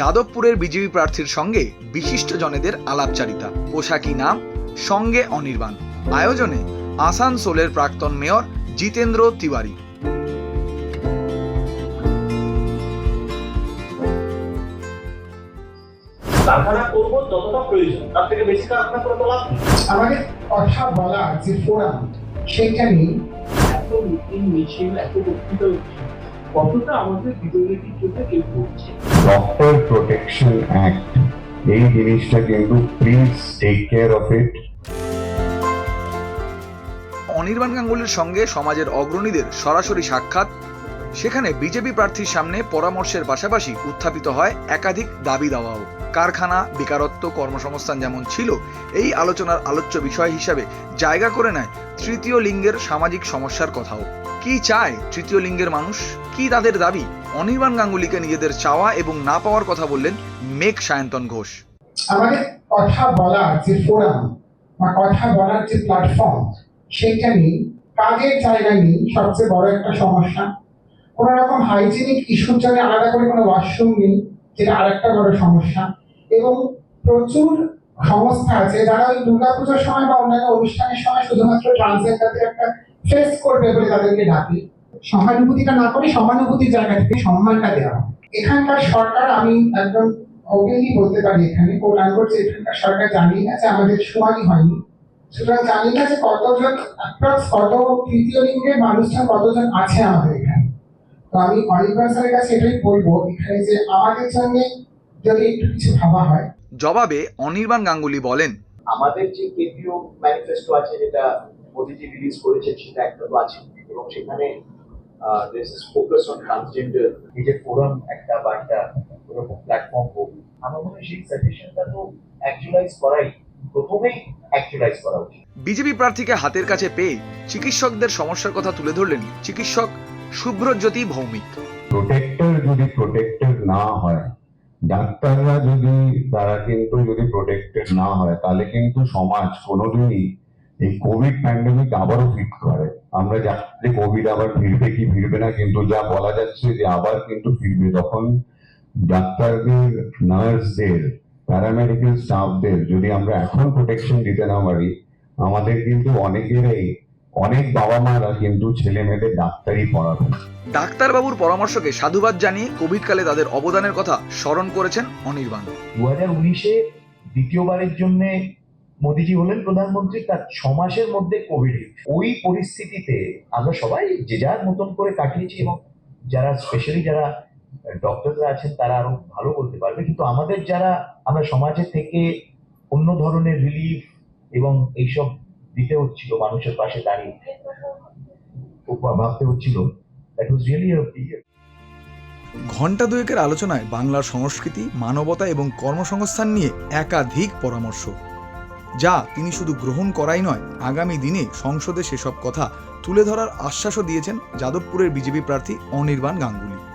যাদবপুরের BJP প্রার্থীর সঙ্গে বিশিষ্ট জনেদের আলাপচারিতা পোশাকি নাম? সঙ্গে অনির্বাণ। আয়োজনে আসানসোলের প্রাক্তন মেয়র জিতেন্দ্র তিওয়ারি। কারখানা করব যতটা প্রয়োজন তার থেকে বেশি কারখানা করে তো লাভ আমাদের কথা বলার যে ফোরাম নেই এত মিটিং মিছিল এত বক্তৃতা কতটা আমাদের জন্য কেউ করছে ডক্টর প্রোটেকশন অ্যাক্ট এই জিনিসটা কিন্তু please take care of it Anirban গাঙ্গুলির সঙ্গে সমাজের অগ্রণীদের সরাসরি সাক্ষাৎ সেখানে বিজেপি প্রার্থীর সামনে পরামর্শের পাশাপাশি উত্থাপিত হয় একাধিক দাবি দাওয়াও। কারখানা, বেকারত্ব, কর্মসংস্থান যেমন ছিল, এই আলোচনার আলোচ্য বিষয় হিসাবে জায়গা করে নেয় তৃতীয় লিঙ্গের সামাজিক সমস্যার কথাও। কি চায় তৃতীয় লিঙ্গের মানুষ? কি তাদের দাবি? অনির্বাণ গাঙ্গুলিকে নিজেদের চাওয়া এবং না পাওয়ার কথা বললেন মেঘ সায়ন্তন ঘোষ। আমাদের কথা বলার যে ফোরাম বা কথা বলার যে প্ল্যাটফর্ম সেইটা নেই। কাজের জায়গা নেই সবচেয়ে বড় একটা সমস্যা। কোনো রকম হাইজিনিক ইস্যুর জন্য আলাদা করে কোনো ওয়াশরুম নেই, যেটা আরেকটা বড় সমস্যা। এবং প্রচুর সংস্থা আছে যারা ওই দুর্গাপুজোর সময় বা অন্যান্য অনুষ্ঠানের সময় শুধুমাত্র ট্রান্সজেন্ডারদের একটা ফেস করবে বলে তাদেরকে ডাকে। সহানুভূতিটা না করে সমানুভূতির জায়গা থেকে সম্মানটা দেওয়া। এখানকার সরকার, আমি একদম ওপেনলি বলতে পারি এখানে আনকোট যে এখানকার সরকার জানিয়ে যে আমাদের সমানই হয়নি। সুতরাং জানি না যে কতজন কত তৃতীয় লিঙ্গের মানুষজন, কতজন আছে আমাদের? তো আমি অনির্বাণ স্যারের কাছে এটাই বলব এখানে যে আমাদের জন্য যদি একটু কিছু ভাবা হয়। জবাবে অনির্বাণ গাঙ্গুলি বলেন আমাদের যে কেন্দ্রীয় ম্যানিফেস্টো আছে যেটা মোদিজি রিলিজ করেছেন সেটা একটা তো আছে এবং সেখানে this is focus on transgender যে ফোরাম একটা বা একটা ওরকম প্ল্যাটফর্ম হোক আমার মনে হয় সেই সাজেশনটা তো অ্যাকচুয়ালাইজ করাই প্রথমেই অ্যাকচুয়ালাইজ করা উচিত। বিজেপি প্রার্থীকে হাতের কাছে পেয়ে চিকিৎসকদের সমস্যার কথা তুলে ধরলেন চিকিৎসক শুভ্রজ্যোতি ভৌমিক। প্রোটেক্টর যদি প্রোটেক্টেড না হয়, ডাক্তাররা যদি, তারা কিন্তু যদি প্রোটেক্টেড না হয়, তাহলে কিন্তু সমাজ কোনোদিনই এই কোভিড প্যান্ডেমিক আবারও ফিট করে। আমরা যে কোভিড আবার ফিরবে কি ফিরবে না, কিন্তু যা বলা যাচ্ছে যে আবার কিন্তু ফিরবে। তখন ডাক্তারদের, নার্সদের প্যারামেডিক্যাল স্টাফদের যদি আমরা এখন প্রোটেকশন দিতে না পারি, আমাদের কিন্তু অনেকেরই অনেক বাবা মারা কিন্তু ছেলে মেয়েদের ডাক্তারি পড়াবে। ডাক্তারবাবুর পরামর্শকে সাধুবাদ জানিয়ে কোভিডকালে তাদের অবদানের কথা স্মরণ করেছেন অনির্বাণ। দু হাজার উনিশে দ্বিতীয়বারের জন্য মোদিজি হলেন প্রধানমন্ত্রী তার ছ মাসের মধ্যে কোভিড ওই পরিস্থিতিতে আমরা সবাই যে যার মতন করে কাটিয়েছি এবং যারা স্পেশালি যারা ডক্টররা আছেন তারা আরও ভালো বলতে পারবে। কিন্তু আমাদের যারা আমরা সমাজের থেকে অন্য ধরনের রিলিফ এবং এইসব দিতে হচ্ছিল, মানুষের পাশে দাঁড়িয়ে। ভাবতে হচ্ছিল। ঘণ্টা দুয়েকের আলোচনায় বাংলার সংস্কৃতি, মানবতা এবং কর্মসংস্থান নিয়ে একাধিক পরামর্শ। যা তিনি শুধু গ্রহণ করাই নয়, আগামী দিনে সংসদে সেসব কথা তুলে ধরার আশ্বাসও দিয়েছেন যাদবপুরের বিজেপি প্রার্থী অনির্বাণ গাঙ্গুলি।